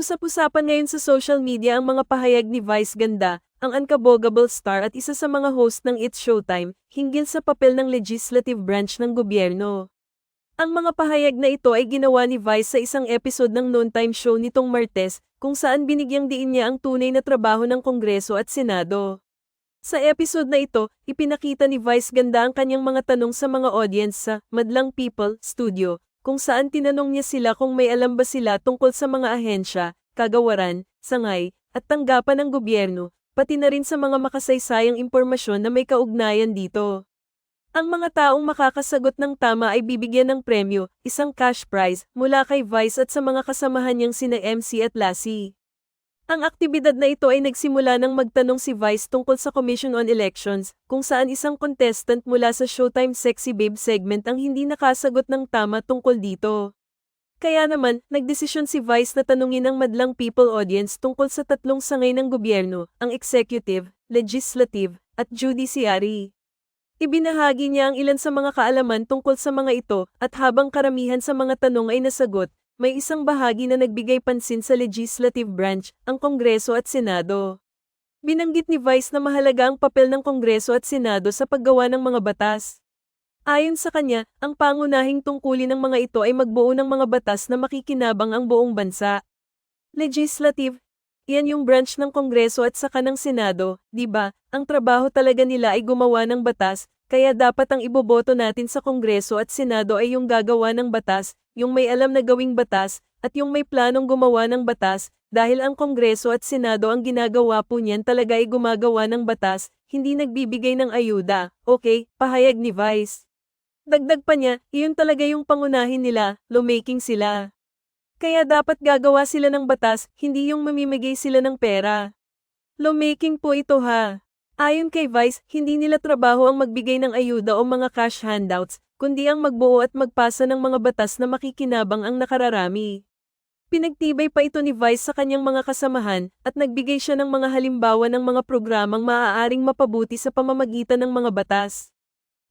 Usap-usapan ngayon sa social media ang mga pahayag ni Vice Ganda, ang unkabogable star at isa sa mga host ng It's Showtime, hinggil sa papel ng legislative branch ng gobyerno. Ang mga pahayag na ito ay ginawa ni Vice sa isang episode ng noontime show nitong Martes, kung saan binigyang diin niya ang tunay na trabaho ng Kongreso at Senado. Sa episode na ito, ipinakita ni Vice Ganda ang kanyang mga tanong sa mga audience sa Madlang People Studio, kung saan tinanong niya sila kung may alam ba sila tungkol sa mga ahensya, kagawaran, sangay, at tanggapan ng gobyerno, pati na rin sa mga makasaysayang impormasyon na may kaugnayan dito. Ang mga taong makakasagot ng tama ay bibigyan ng premyo, isang cash prize, mula kay Vice at sa mga kasamahan niyang sina MC at Lassie. Ang aktibidad na ito ay nagsimula nang magtanong si Vice tungkol sa Commission on Elections, kung saan isang contestant mula sa Showtime Sexy Babe segment ang hindi nakasagot ng tama tungkol dito. Kaya naman, nagdesisyon si Vice na tanungin ang madlang people audience tungkol sa tatlong sangay ng gobyerno, ang executive, legislative, at judiciary. Ibinahagi niya ang ilan sa mga kaalaman tungkol sa mga ito, at habang karamihan sa mga tanong ay nasagot, may isang bahagi na nagbigay pansin sa legislative branch, ang Kongreso at Senado. Binanggit ni Vice na mahalaga ang papel ng Kongreso at Senado sa paggawa ng mga batas. Ayon sa kanya, ang pangunahing tungkulin ng mga ito ay magbuo ng mga batas na makikinabang ang buong bansa. Legislative, yan yung branch ng Kongreso at saka ng Senado, di ba? Ang trabaho talaga nila ay gumawa ng batas, kaya dapat ang iboboto natin sa Kongreso at Senado ay yung gagawa ng batas, yung may alam na gawing batas, at yung may planong gumawa ng batas, dahil ang Kongreso at Senado ang ginagawa po niyan talaga ay gumagawa ng batas, hindi nagbibigay ng ayuda, okay, pahayag ni Vice. Dagdag pa niya, iyon talaga yung pangunahin nila, lawmaking sila. Kaya dapat gagawa sila ng batas, hindi yung mamimigay sila ng pera. Lawmaking po ito ha. Ayon kay Vice, hindi nila trabaho ang magbigay ng ayuda o mga cash handouts, kundi ang magbuo at magpasa ng mga batas na makikinabang ang nakararami. Pinagtibay pa ito ni Vice sa kanyang mga kasamahan, at nagbigay siya ng mga halimbawa ng mga programang maaaring mapabuti sa pamamagitan ng mga batas.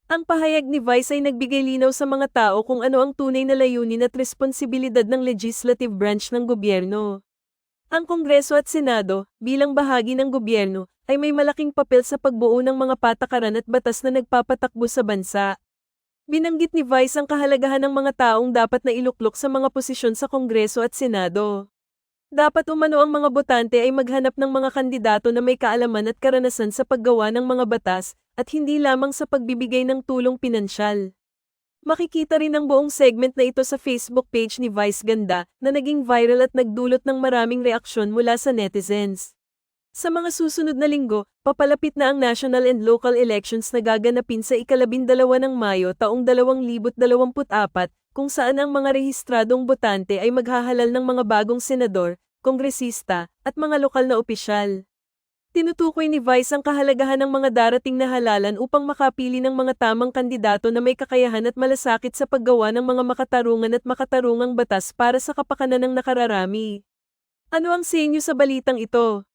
Ang pahayag ni Vice ay nagbigay linaw sa mga tao kung ano ang tunay na layunin at responsibilidad ng legislative branch ng gobyerno. Ang Kongreso at Senado, bilang bahagi ng gobyerno, ay may malaking papel sa pagbuo ng mga patakaran at batas na nagpapatakbo sa bansa. Binanggit ni Vice ang kahalagahan ng mga taong dapat na iluklok sa mga posisyon sa Kongreso at Senado. Dapat umano ang mga botante ay maghanap ng mga kandidato na may kaalaman at karanasan sa paggawa ng mga batas, at hindi lamang sa pagbibigay ng tulong pinansyal. Makikita rin ang buong segment na ito sa Facebook page ni Vice Ganda na naging viral at nagdulot ng maraming reaksyon mula sa netizens. Sa mga susunod na linggo, papalapit na ang national and local elections na gaganapin sa ikalabindalawa ng Mayo taong 2024 kung saan ang mga rehistradong botante ay maghahalal ng mga bagong senador, kongresista, at mga lokal na opisyal. Tinutukoy ni Vice ang kahalagahan ng mga darating na halalan upang makapili ng mga tamang kandidato na may kakayahan at malasakit sa paggawa ng mga makatarungan at makatarungang batas para sa kapakanan ng nakararami. Ano ang sa inyo sa balitang ito?